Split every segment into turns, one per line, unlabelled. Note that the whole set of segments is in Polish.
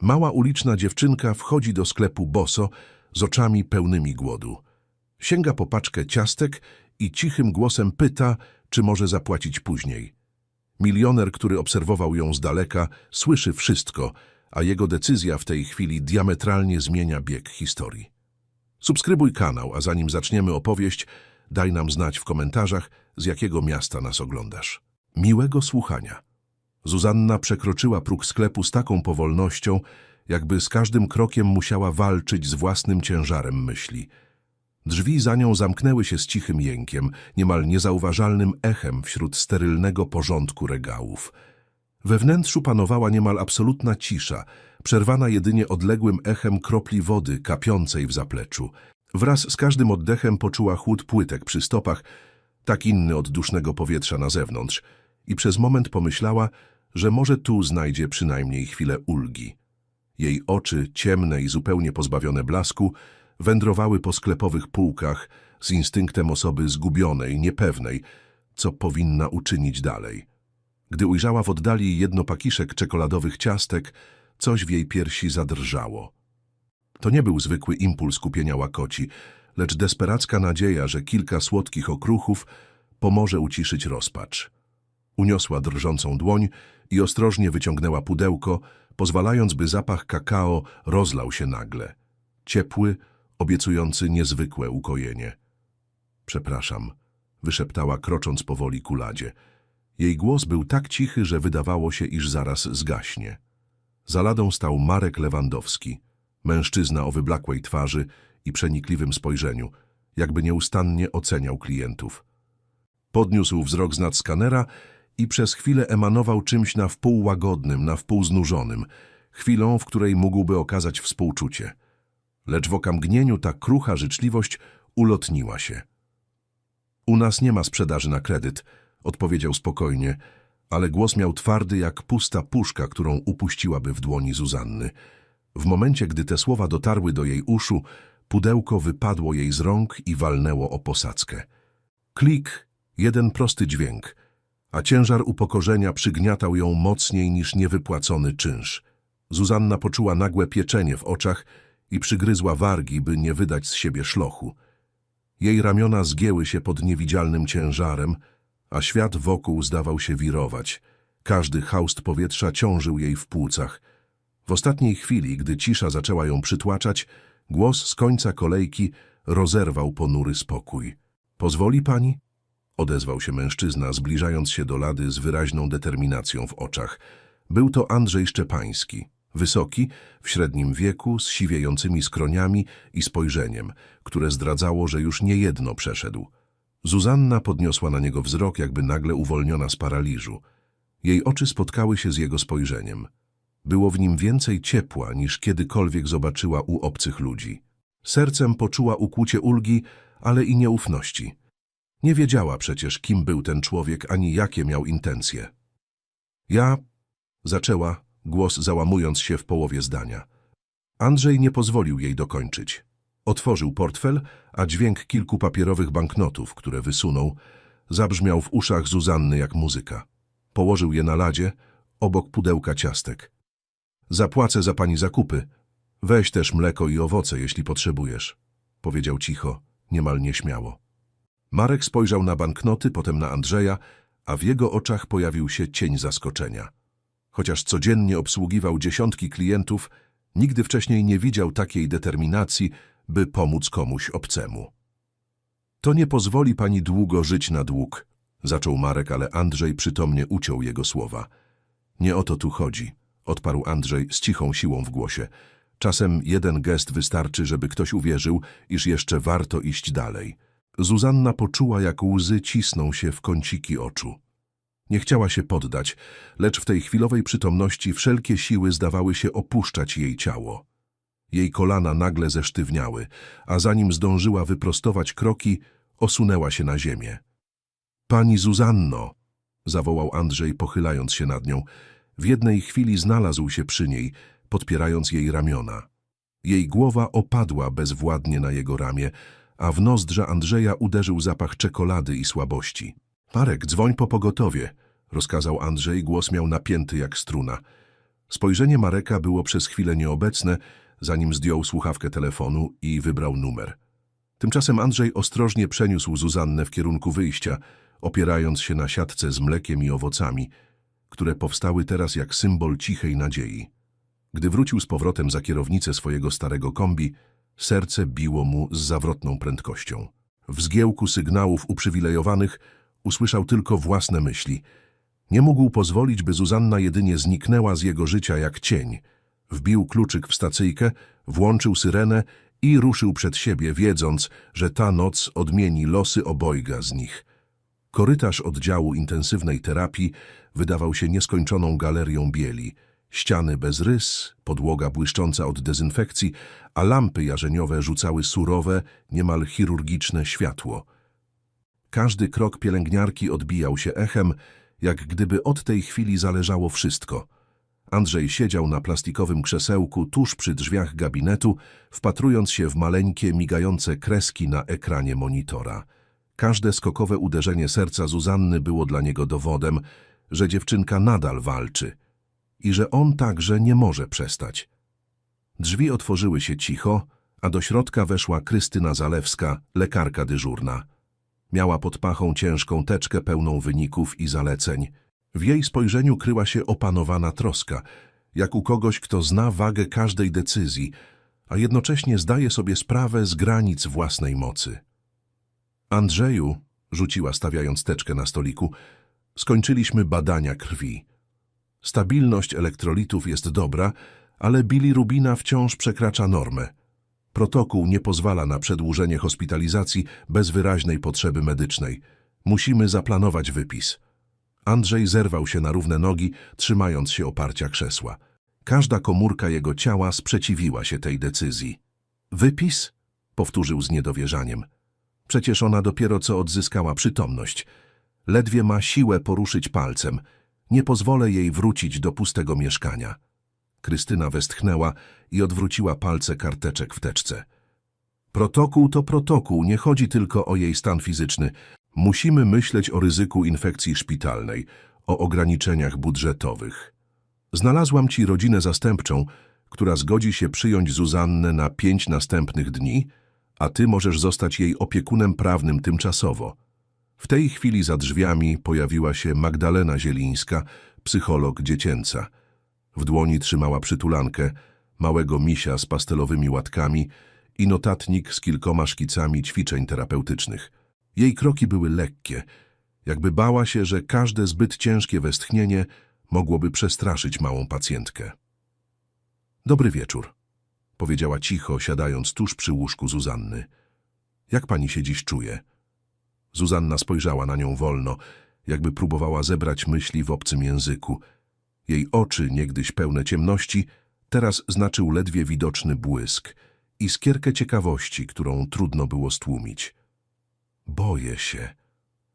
Mała uliczna dziewczynka wchodzi do sklepu boso z oczami pełnymi głodu. Sięga po paczkę ciastek i cichym głosem pyta, czy może zapłacić później. Milioner, który obserwował ją z daleka, słyszy wszystko, a jego decyzja w tej chwili diametralnie zmienia bieg historii. Subskrybuj kanał, a zanim zaczniemy opowieść, daj nam znać w komentarzach, z jakiego miasta nas oglądasz. Miłego słuchania. Zuzanna przekroczyła próg sklepu z taką powolnością, jakby z każdym krokiem musiała walczyć z własnym ciężarem myśli. Drzwi za nią zamknęły się z cichym jękiem, niemal niezauważalnym echem wśród sterylnego porządku regałów. We wnętrzu panowała niemal absolutna cisza, przerwana jedynie odległym echem kropli wody kapiącej w zapleczu. Wraz z każdym oddechem poczuła chłód płytek przy stopach, tak inny od dusznego powietrza na zewnątrz, i przez moment pomyślała, że może tu znajdzie przynajmniej chwilę ulgi. Jej oczy, ciemne i zupełnie pozbawione blasku, wędrowały po sklepowych półkach z instynktem osoby zgubionej, niepewnej, co powinna uczynić dalej. Gdy ujrzała w oddali jedno pakiszek czekoladowych ciastek, coś w jej piersi zadrżało. To nie był zwykły impuls kupienia łakoci, lecz desperacka nadzieja, że kilka słodkich okruchów pomoże uciszyć rozpacz. Uniosła drżącą dłoń i ostrożnie wyciągnęła pudełko, pozwalając, by zapach kakao rozlał się nagle. Ciepły, obiecujący niezwykłe ukojenie. Przepraszam, wyszeptała krocząc powoli ku ladzie. Jej głos był tak cichy, że wydawało się, iż zaraz zgaśnie. Za ladą stał Marek Lewandowski, mężczyzna o wyblakłej twarzy i przenikliwym spojrzeniu, jakby nieustannie oceniał klientów. Podniósł wzrok z nad skanera i przez chwilę emanował czymś na wpół łagodnym, na wpół znużonym, chwilą, w której mógłby okazać współczucie. Lecz w okamgnieniu ta krucha życzliwość ulotniła się. U nas nie ma sprzedaży na kredyt, odpowiedział spokojnie, ale głos miał twardy jak pusta puszka, którą upuściłaby w dłoni Zuzanny. W momencie, gdy te słowa dotarły do jej uszu, pudełko wypadło jej z rąk i walnęło o posadzkę. Klik, jeden prosty dźwięk, a ciężar upokorzenia przygniatał ją mocniej niż niewypłacony czynsz. Zuzanna poczuła nagłe pieczenie w oczach i przygryzła wargi, by nie wydać z siebie szlochu. Jej ramiona zgięły się pod niewidzialnym ciężarem, a świat wokół zdawał się wirować. Każdy haust powietrza ciążył jej w płucach. W ostatniej chwili, gdy cisza zaczęła ją przytłaczać, głos z końca kolejki rozerwał ponury spokój. Pozwoli pani? Odezwał się mężczyzna, zbliżając się do lady z wyraźną determinacją w oczach. Był to Andrzej Szczepański. Wysoki, w średnim wieku, z siwiejącymi skroniami i spojrzeniem, które zdradzało, że już niejedno przeszedł. Zuzanna podniosła na niego wzrok, jakby nagle uwolniona z paraliżu. Jej oczy spotkały się z jego spojrzeniem. Było w nim więcej ciepła, niż kiedykolwiek zobaczyła u obcych ludzi. Sercem poczuła ukłucie ulgi, ale i nieufności. Nie wiedziała przecież, kim był ten człowiek, ani jakie miał intencje. Ja, zaczęła, głos załamując się w połowie zdania. Andrzej nie pozwolił jej dokończyć. Otworzył portfel, a dźwięk kilku papierowych banknotów, które wysunął, zabrzmiał w uszach Zuzanny jak muzyka. Położył je na ladzie, obok pudełka ciastek. Zapłacę za pani zakupy. Weź też mleko i owoce, jeśli potrzebujesz, powiedział cicho, niemal nieśmiało. Marek spojrzał na banknoty, potem na Andrzeja, a w jego oczach pojawił się cień zaskoczenia. Chociaż codziennie obsługiwał dziesiątki klientów, nigdy wcześniej nie widział takiej determinacji, by pomóc komuś obcemu. To nie pozwoli pani długo żyć na dług, zaczął Marek, ale Andrzej przytomnie uciął jego słowa. Nie o to tu chodzi, odparł Andrzej z cichą siłą w głosie. Czasem jeden gest wystarczy, żeby ktoś uwierzył, iż jeszcze warto iść dalej. Zuzanna poczuła, jak łzy cisną się w kąciki oczu. Nie chciała się poddać, lecz w tej chwilowej przytomności wszelkie siły zdawały się opuszczać jej ciało. Jej kolana nagle zesztywniały, a zanim zdążyła wyprostować kroki, osunęła się na ziemię. Pani Zuzanno! zawołał Andrzej, pochylając się nad nią. W jednej chwili znalazł się przy niej, podpierając jej ramiona. Jej głowa opadła bezwładnie na jego ramię, a w nozdrza Andrzeja uderzył zapach czekolady i słabości. Marek, dzwoń po pogotowie, rozkazał Andrzej, głos miał napięty jak struna. Spojrzenie Mareka było przez chwilę nieobecne, zanim zdjął słuchawkę telefonu i wybrał numer. Tymczasem Andrzej ostrożnie przeniósł Zuzannę w kierunku wyjścia, opierając się na siatce z mlekiem i owocami, które powstały teraz jak symbol cichej nadziei. Gdy wrócił z powrotem za kierownicę swojego starego kombi, serce biło mu z zawrotną prędkością. W zgiełku sygnałów uprzywilejowanych usłyszał tylko własne myśli. Nie mógł pozwolić, by Zuzanna jedynie zniknęła z jego życia jak cień. Wbił kluczyk w stacyjkę, włączył syrenę i ruszył przed siebie, wiedząc, że ta noc odmieni losy obojga z nich. Korytarz oddziału intensywnej terapii wydawał się nieskończoną galerią bieli. Ściany bez rys, podłoga błyszcząca od dezynfekcji, a lampy jarzeniowe rzucały surowe, niemal chirurgiczne światło. Każdy krok pielęgniarki odbijał się echem, jak gdyby od tej chwili zależało wszystko. Andrzej siedział na plastikowym krzesełku tuż przy drzwiach gabinetu, wpatrując się w maleńkie, migające kreski na ekranie monitora. Każde skokowe uderzenie serca Zuzanny było dla niego dowodem, że dziewczynka nadal walczy i że on także nie może przestać. Drzwi otworzyły się cicho, a do środka weszła Krystyna Zalewska, lekarka dyżurna. Miała pod pachą ciężką teczkę pełną wyników i zaleceń. W jej spojrzeniu kryła się opanowana troska, jak u kogoś, kto zna wagę każdej decyzji, a jednocześnie zdaje sobie sprawę z granic własnej mocy. Andrzeju, rzuciła stawiając teczkę na stoliku, skończyliśmy badania krwi. Stabilność elektrolitów jest dobra, ale bilirubina wciąż przekracza normę. Protokół nie pozwala na przedłużenie hospitalizacji bez wyraźnej potrzeby medycznej. Musimy zaplanować wypis. Andrzej zerwał się na równe nogi, trzymając się oparcia krzesła. Każda komórka jego ciała sprzeciwiła się tej decyzji. Wypis? Powtórzył z niedowierzaniem. Przecież ona dopiero co odzyskała przytomność. Ledwie ma siłę poruszyć palcem. Nie pozwolę jej wrócić do pustego mieszkania. Krystyna westchnęła i odwróciła palce karteczek w teczce. Protokół to protokół, nie chodzi tylko o jej stan fizyczny. Musimy myśleć o ryzyku infekcji szpitalnej, o ograniczeniach budżetowych. Znalazłam ci rodzinę zastępczą, która zgodzi się przyjąć Zuzannę na pięć następnych dni, a ty możesz zostać jej opiekunem prawnym tymczasowo. W tej chwili za drzwiami pojawiła się Magdalena Zielińska, psycholog dziecięca. W dłoni trzymała przytulankę, małego misia z pastelowymi łatkami i notatnik z kilkoma szkicami ćwiczeń terapeutycznych. Jej kroki były lekkie, jakby bała się, że każde zbyt ciężkie westchnienie mogłoby przestraszyć małą pacjentkę. Dobry wieczór, powiedziała cicho, siadając tuż przy łóżku Zuzanny. Jak pani się dziś czuje? Zuzanna spojrzała na nią wolno, jakby próbowała zebrać myśli w obcym języku. Jej oczy, niegdyś pełne ciemności, teraz znaczył ledwie widoczny błysk, iskierkę ciekawości, którą trudno było stłumić. Boję się,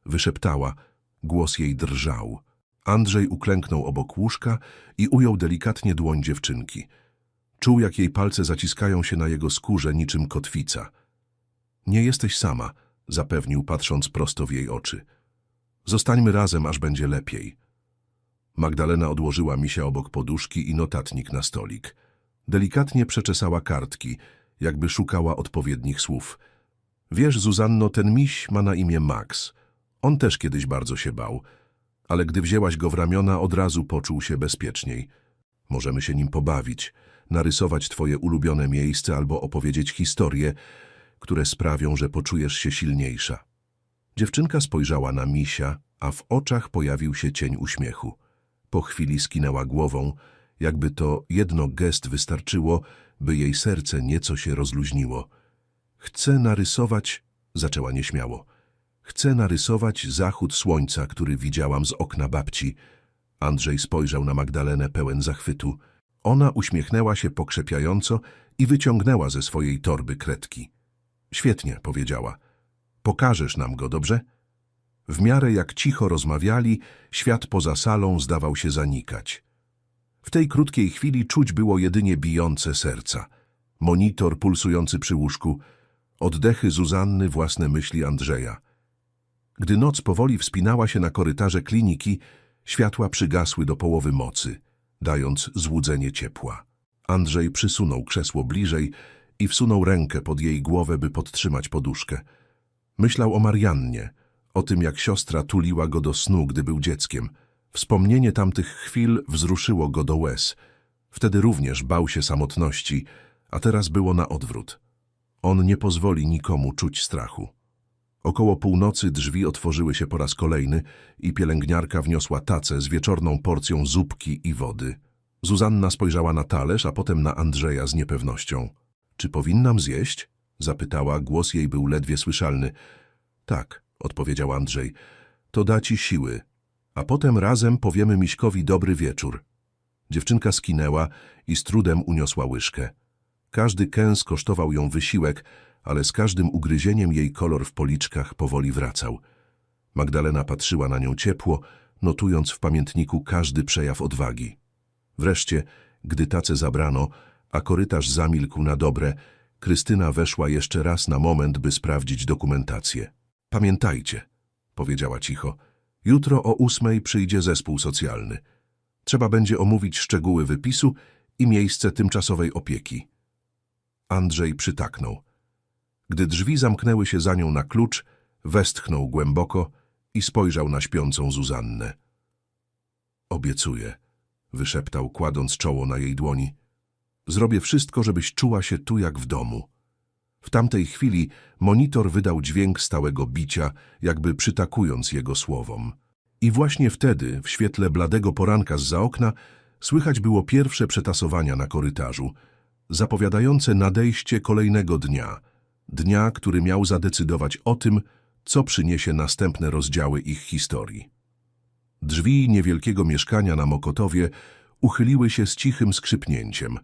wyszeptała, głos jej drżał. Andrzej uklęknął obok łóżka i ujął delikatnie dłoń dziewczynki. Czuł, jak jej palce zaciskają się na jego skórze niczym kotwica. Nie jesteś sama, zapewnił, patrząc prosto w jej oczy. Zostańmy razem, aż będzie lepiej. Magdalena odłożyła misia obok poduszki i notatnik na stolik. Delikatnie przeczesała kartki, jakby szukała odpowiednich słów. Wiesz, Zuzanno, ten miś ma na imię Max. On też kiedyś bardzo się bał, ale gdy wzięłaś go w ramiona, od razu poczuł się bezpieczniej. Możemy się nim pobawić, narysować twoje ulubione miejsce albo opowiedzieć historie, które sprawią, że poczujesz się silniejsza. Dziewczynka spojrzała na misia, a w oczach pojawił się cień uśmiechu. Po chwili skinęła głową, jakby to jedno gest wystarczyło, by jej serce nieco się rozluźniło. Chcę narysować, zaczęła nieśmiało. Chcę narysować zachód słońca, który widziałam z okna babci. Andrzej spojrzał na Magdalenę pełen zachwytu. Ona uśmiechnęła się pokrzepiająco i wyciągnęła ze swojej torby kredki. Świetnie, powiedziała. Pokażesz nam go, dobrze? W miarę jak cicho rozmawiali, świat poza salą zdawał się zanikać. W tej krótkiej chwili czuć było jedynie bijące serca. Monitor pulsujący przy łóżku, oddechy Zuzanny, własne myśli Andrzeja. Gdy noc powoli wspinała się na korytarze kliniki, światła przygasły do połowy mocy. dając złudzenie ciepła. Andrzej przysunął krzesło bliżej i wsunął rękę pod jej głowę, by podtrzymać poduszkę. Myślał o Mariannie, o tym jak siostra tuliła go do snu, gdy był dzieckiem. Wspomnienie tamtych chwil wzruszyło go do łez. Wtedy również bał się samotności, a teraz było na odwrót. On nie pozwoli nikomu czuć strachu. Około północy drzwi otworzyły się po raz kolejny i pielęgniarka wniosła tacę z wieczorną porcją zupki i wody. Zuzanna spojrzała na talerz, a potem na Andrzeja z niepewnością. Czy powinnam zjeść? Zapytała, głos jej był ledwie słyszalny. Tak, odpowiedział Andrzej. To da ci siły. A potem razem powiemy Miśkowi dobry wieczór. Dziewczynka skinęła i z trudem uniosła łyżkę. Każdy kęs kosztował ją wysiłek, ale z każdym ugryzieniem jej kolor w policzkach powoli wracał. Magdalena patrzyła na nią ciepło, notując w pamiętniku każdy przejaw odwagi. Wreszcie, gdy tacę zabrano, a korytarz zamilkł na dobre, Krystyna weszła jeszcze raz na moment, by sprawdzić dokumentację. Pamiętajcie, powiedziała cicho, jutro o ósmej przyjdzie zespół socjalny. Trzeba będzie omówić szczegóły wypisu i miejsce tymczasowej opieki. Andrzej przytaknął. Gdy drzwi zamknęły się za nią na klucz, westchnął głęboko i spojrzał na śpiącą Zuzannę. Obiecuję, wyszeptał, kładąc czoło na jej dłoni. Zrobię wszystko, żebyś czuła się tu jak w domu. W tamtej chwili monitor wydał dźwięk stałego bicia, jakby przytakując jego słowom. I właśnie wtedy, w świetle bladego poranka z za okna, słychać było pierwsze przetasowania na korytarzu, zapowiadające nadejście kolejnego dnia, dnia, który miał zadecydować o tym, co przyniesie następne rozdziały ich historii. Drzwi niewielkiego mieszkania na Mokotowie uchyliły się z cichym skrzypnięciem,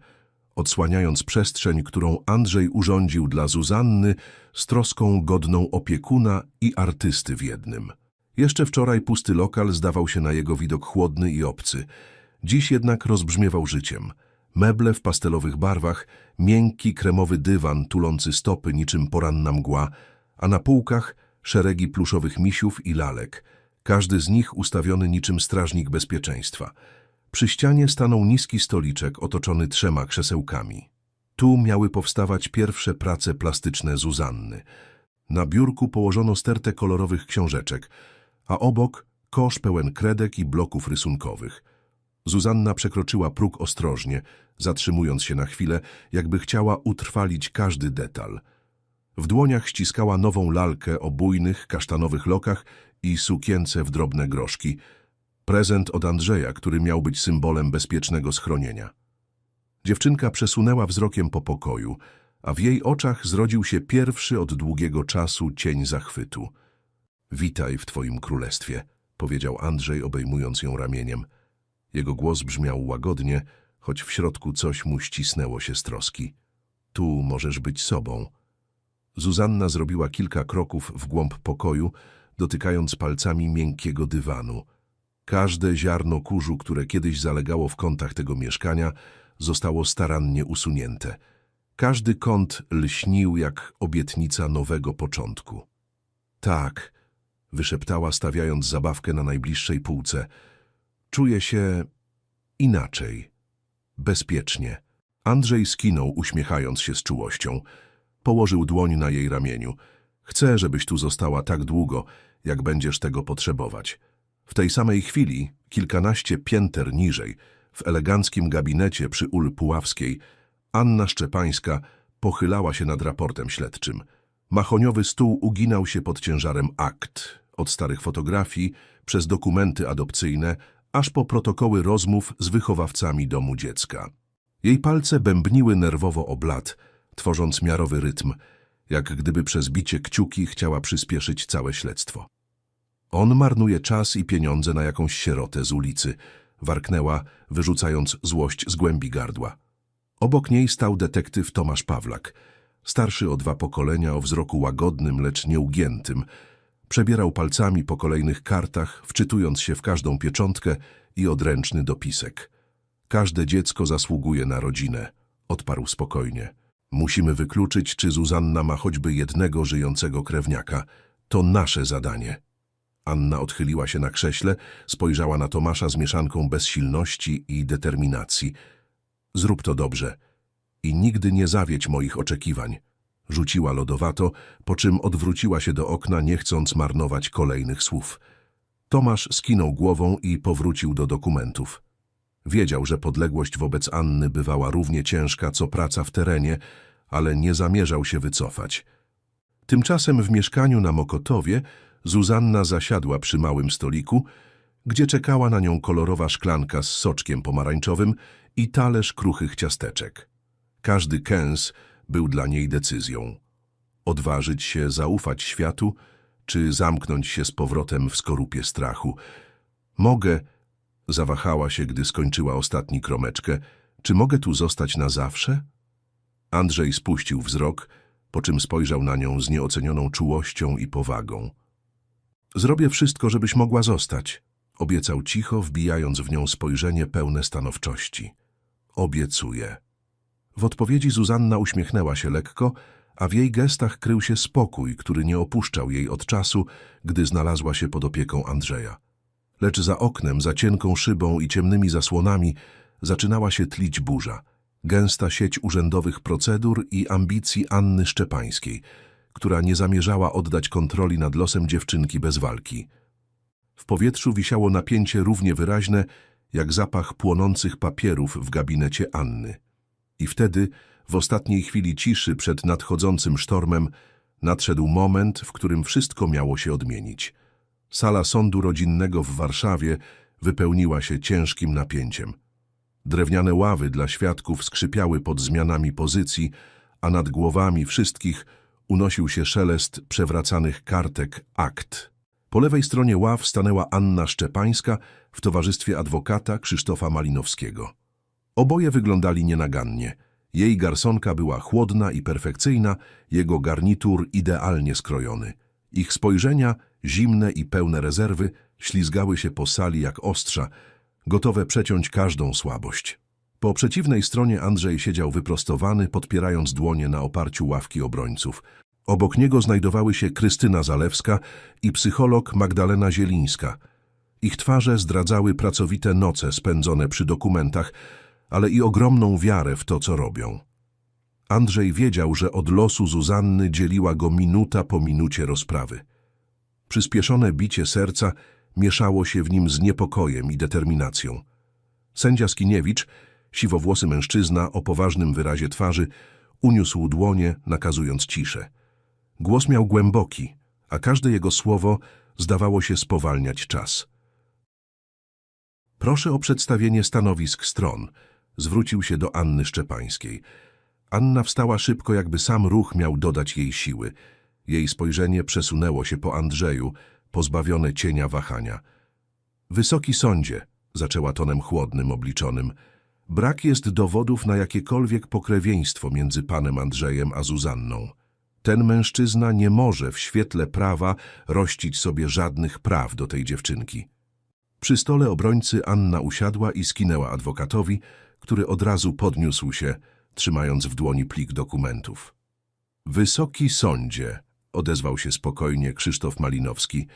odsłaniając przestrzeń, którą Andrzej urządził dla Zuzanny z troską godną opiekuna i artysty w jednym. Jeszcze wczoraj pusty lokal zdawał się na jego widok chłodny i obcy. Dziś jednak rozbrzmiewał życiem. Meble w pastelowych barwach, miękki kremowy dywan tulący stopy niczym poranna mgła, a na półkach szeregi pluszowych misiów i lalek, każdy z nich ustawiony niczym strażnik bezpieczeństwa. Przy ścianie stanął niski stoliczek otoczony trzema krzesełkami. Tu miały powstawać pierwsze prace plastyczne Zuzanny. Na biurku położono stertę kolorowych książeczek, a obok kosz pełen kredek i bloków rysunkowych. Zuzanna przekroczyła próg ostrożnie, zatrzymując się na chwilę, jakby chciała utrwalić każdy detal. W dłoniach ściskała nową lalkę o bujnych, kasztanowych lokach i sukience w drobne groszki. Prezent od Andrzeja, który miał być symbolem bezpiecznego schronienia. Dziewczynka przesunęła wzrokiem po pokoju, a w jej oczach zrodził się pierwszy od długiego czasu cień zachwytu. Witaj w twoim królestwie, powiedział Andrzej, obejmując ją ramieniem. Jego głos brzmiał łagodnie, choć w środku coś mu ścisnęło się z troski. Tu możesz być sobą. Zuzanna zrobiła kilka kroków w głąb pokoju, dotykając palcami miękkiego dywanu. Każde ziarno kurzu, które kiedyś zalegało w kątach tego mieszkania, zostało starannie usunięte. Każdy kąt lśnił jak obietnica nowego początku. Tak, wyszeptała, stawiając zabawkę na najbliższej półce. Czuję się inaczej, bezpiecznie. Andrzej skinął, uśmiechając się z czułością. Położył dłoń na jej ramieniu. Chcę, żebyś tu została tak długo, jak będziesz tego potrzebować. W tej samej chwili, kilkanaście pięter niżej, w eleganckim gabinecie przy ul Puławskiej, Anna Szczepańska pochylała się nad raportem śledczym. Machoniowy stół uginał się pod ciężarem akt, od starych fotografii, przez dokumenty adopcyjne, aż po protokoły rozmów z wychowawcami domu dziecka. Jej palce bębniły nerwowo o blat, tworząc miarowy rytm, jak gdyby przez bicie kciuki chciała przyspieszyć całe śledztwo. On marnuje czas i pieniądze na jakąś sierotę z ulicy, warknęła, wyrzucając złość z głębi gardła. Obok niej stał detektyw Tomasz Pawlak, starszy o dwa pokolenia, o wzroku łagodnym, lecz nieugiętym. Przebierał palcami po kolejnych kartach, wczytując się w każdą pieczątkę i odręczny dopisek. Każde dziecko zasługuje na rodzinę, odparł spokojnie. Musimy wykluczyć, czy Zuzanna ma choćby jednego żyjącego krewniaka. To nasze zadanie. Anna odchyliła się na krześle, spojrzała na Tomasza z mieszanką bezsilności i determinacji. Zrób to dobrze i nigdy nie zawiedź moich oczekiwań. Rzuciła lodowato, po czym odwróciła się do okna, nie chcąc marnować kolejnych słów. Tomasz skinął głową i powrócił do dokumentów. Wiedział, że podległość wobec Anny bywała równie ciężka, co praca w terenie, ale nie zamierzał się wycofać. Tymczasem w mieszkaniu na Mokotowie Zuzanna zasiadła przy małym stoliku, gdzie czekała na nią kolorowa szklanka z soczkiem pomarańczowym i talerz kruchych ciasteczek. Każdy kęs był dla niej decyzją. Odważyć się zaufać światu, czy zamknąć się z powrotem w skorupie strachu. Mogę, zawahała się, gdy skończyła ostatni kromeczkę, czy mogę tu zostać na zawsze? Andrzej spuścił wzrok, po czym spojrzał na nią z nieocenioną czułością i powagą. Zrobię wszystko, żebyś mogła zostać, obiecał cicho, wbijając w nią spojrzenie pełne stanowczości. Obiecuję. W odpowiedzi Zuzanna uśmiechnęła się lekko, a w jej gestach krył się spokój, który nie opuszczał jej od czasu, gdy znalazła się pod opieką Andrzeja. Lecz za oknem, za cienką szybą i ciemnymi zasłonami zaczynała się tlić burza. Gęsta sieć urzędowych procedur i ambicji Anny Szczepańskiej, która nie zamierzała oddać kontroli nad losem dziewczynki bez walki. W powietrzu wisiało napięcie równie wyraźne, jak zapach płonących papierów w gabinecie Anny. I wtedy, w ostatniej chwili ciszy przed nadchodzącym sztormem, nadszedł moment, w którym wszystko miało się odmienić. Sala sądu rodzinnego w Warszawie wypełniła się ciężkim napięciem. Drewniane ławy dla świadków skrzypiały pod zmianami pozycji, a nad głowami wszystkich unosił się szelest przewracanych kartek akt. Po lewej stronie ław stanęła Anna Szczepańska w towarzystwie adwokata Krzysztofa Malinowskiego. Oboje wyglądali nienagannie. Jej garsonka była chłodna i perfekcyjna, jego garnitur idealnie skrojony. Ich spojrzenia, zimne i pełne rezerwy, ślizgały się po sali jak ostrza, gotowe przeciąć każdą słabość. Po przeciwnej stronie Andrzej siedział wyprostowany, podpierając dłonie na oparciu ławki obrońców. Obok niego znajdowały się Krystyna Zalewska i psycholog Magdalena Zielińska. Ich twarze zdradzały pracowite noce spędzone przy dokumentach, ale i ogromną wiarę w to, co robią. Andrzej wiedział, że od losu Zuzanny dzieliła go minuta po minucie rozprawy. Przyspieszone bicie serca mieszało się w nim z niepokojem i determinacją. Sędzia Skiniewicz, siwowłosy mężczyzna o poważnym wyrazie twarzy, uniósł dłonie, nakazując ciszę. Głos miał głęboki, a każde jego słowo zdawało się spowalniać czas. Proszę o przedstawienie stanowisk stron, zwrócił się do Anny Szczepańskiej. Anna wstała szybko, jakby sam ruch miał dodać jej siły. Jej spojrzenie przesunęło się po Andrzeju, pozbawione cienia wahania. Wysoki sądzie, zaczęła tonem chłodnym, obliczonym, brak jest dowodów na jakiekolwiek pokrewieństwo między panem Andrzejem a Zuzanną. Ten mężczyzna nie może w świetle prawa rościć sobie żadnych praw do tej dziewczynki. Przy stole obrońcy Anna usiadła i skinęła adwokatowi, który od razu podniósł się, trzymając w dłoni plik dokumentów. Wysoki sądzie, odezwał się spokojnie Krzysztof Malinowski,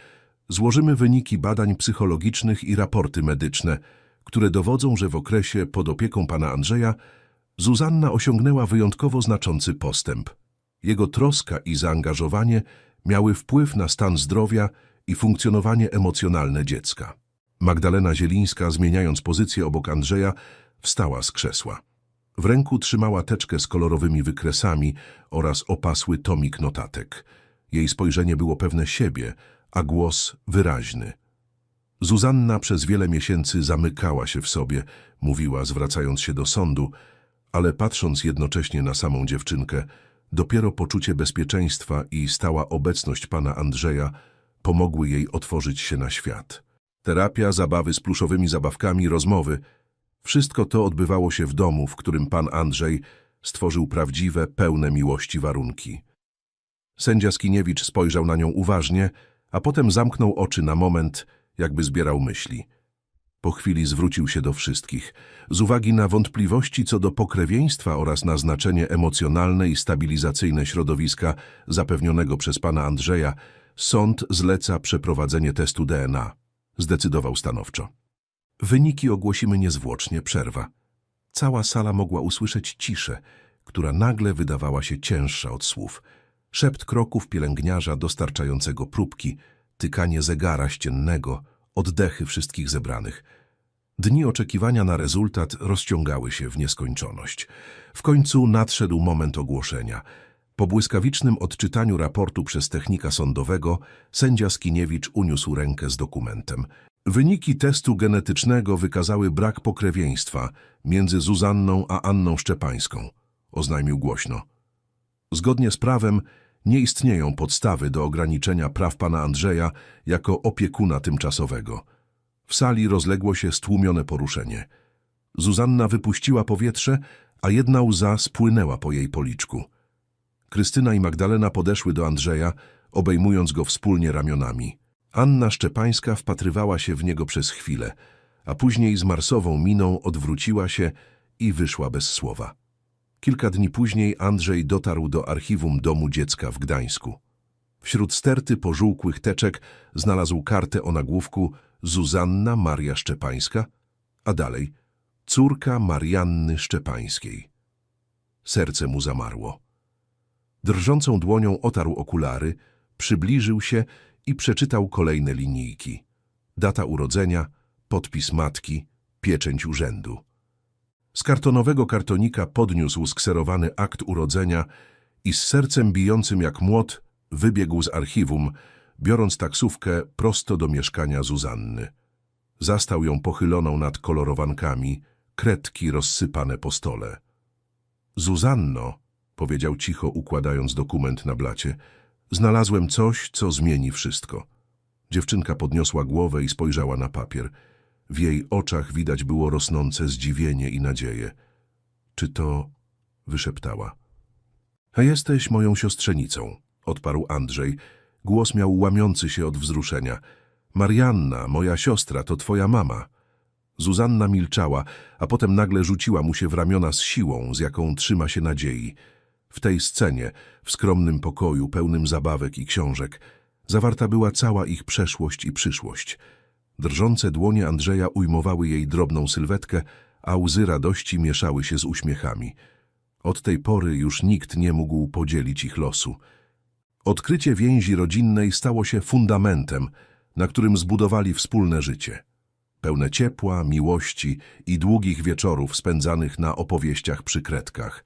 złożymy wyniki badań psychologicznych i raporty medyczne, które dowodzą, że w okresie pod opieką pana Andrzeja Zuzanna osiągnęła wyjątkowo znaczący postęp. Jego troska i zaangażowanie miały wpływ na stan zdrowia i funkcjonowanie emocjonalne dziecka. Magdalena Zielińska, zmieniając pozycję obok Andrzeja, wstała z krzesła. W ręku trzymała teczkę z kolorowymi wykresami oraz opasły tomik notatek. Jej spojrzenie było pewne siebie, a głos wyraźny. Zuzanna przez wiele miesięcy zamykała się w sobie, mówiła, zwracając się do sądu, ale patrząc jednocześnie na samą dziewczynkę, dopiero poczucie bezpieczeństwa i stała obecność pana Andrzeja pomogły jej otworzyć się na świat. Terapia, zabawy z pluszowymi zabawkami, rozmowy – wszystko to odbywało się w domu, w którym pan Andrzej stworzył prawdziwe, pełne miłości warunki. Sędzia Skiniewicz spojrzał na nią uważnie, a potem zamknął oczy na moment, jakby zbierał myśli. Po chwili zwrócił się do wszystkich. Z uwagi na wątpliwości co do pokrewieństwa oraz na znaczenie emocjonalne i stabilizacyjne środowiska zapewnionego przez pana Andrzeja, Sąd zleca przeprowadzenie testu DNA. Zdecydował stanowczo. Wyniki ogłosimy niezwłocznie, przerwa. Cała sala mogła usłyszeć ciszę, która nagle wydawała się cięższa od słów. Szept kroków pielęgniarza dostarczającego próbki, tykanie zegara ściennego, oddechy wszystkich zebranych. Dni oczekiwania na rezultat rozciągały się w nieskończoność. W końcu nadszedł moment ogłoszenia. Po błyskawicznym odczytaniu raportu przez technika sądowego sędzia Skiniewicz uniósł rękę z dokumentem. Wyniki testu genetycznego wykazały brak pokrewieństwa między Zuzanną a Anną Szczepańską, oznajmił głośno. Zgodnie z prawem nie istnieją podstawy do ograniczenia praw pana Andrzeja jako opiekuna tymczasowego. W sali rozległo się stłumione poruszenie. Zuzanna wypuściła powietrze, a jedna łza spłynęła po jej policzku. Krystyna i Magdalena podeszły do Andrzeja, obejmując go wspólnie ramionami. Anna Szczepańska wpatrywała się w niego przez chwilę, a później z marsową miną odwróciła się i wyszła bez słowa. Kilka dni później Andrzej dotarł do archiwum Domu Dziecka w Gdańsku. Wśród sterty pożółkłych teczek znalazł kartę o nagłówku Zuzanna Maria Szczepańska, a dalej córka Marianny Szczepańskiej. Serce mu zamarło. Drżącą dłonią otarł okulary, przybliżył się i przeczytał kolejne linijki. Data urodzenia, podpis matki, pieczęć urzędu. Z kartonowego kartonika podniósł skserowany akt urodzenia i z sercem bijącym jak młot wybiegł z archiwum, biorąc taksówkę prosto do mieszkania Zuzanny. Zastał ją pochyloną nad kolorowankami, kredki rozsypane po stole. Zuzanno, powiedział cicho, układając dokument na blacie, znalazłem coś, co zmieni wszystko. Dziewczynka podniosła głowę i spojrzała na papier. W jej oczach widać było rosnące zdziwienie i nadzieję. Czy to... wyszeptała. A jesteś moją siostrzenicą, odparł Andrzej. Głos miał łamiący się od wzruszenia. Marianna, moja siostra, to twoja mama. Zuzanna milczała, a potem nagle rzuciła mu się w ramiona z siłą, z jaką trzyma się nadziei. W tej scenie, w skromnym pokoju pełnym zabawek i książek, zawarta była cała ich przeszłość i przyszłość. Drżące dłonie Andrzeja ujmowały jej drobną sylwetkę, a łzy radości mieszały się z uśmiechami. Od tej pory już nikt nie mógł podzielić ich losu. Odkrycie więzi rodzinnej stało się fundamentem, na którym zbudowali wspólne życie. Pełne ciepła, miłości i długich wieczorów spędzanych na opowieściach przy kredkach.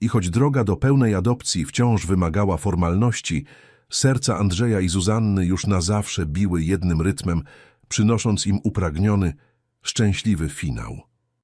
I choć droga do pełnej adopcji wciąż wymagała formalności, serca Andrzeja i Zuzanny już na zawsze biły jednym rytmem, przynosząc im upragniony, szczęśliwy finał.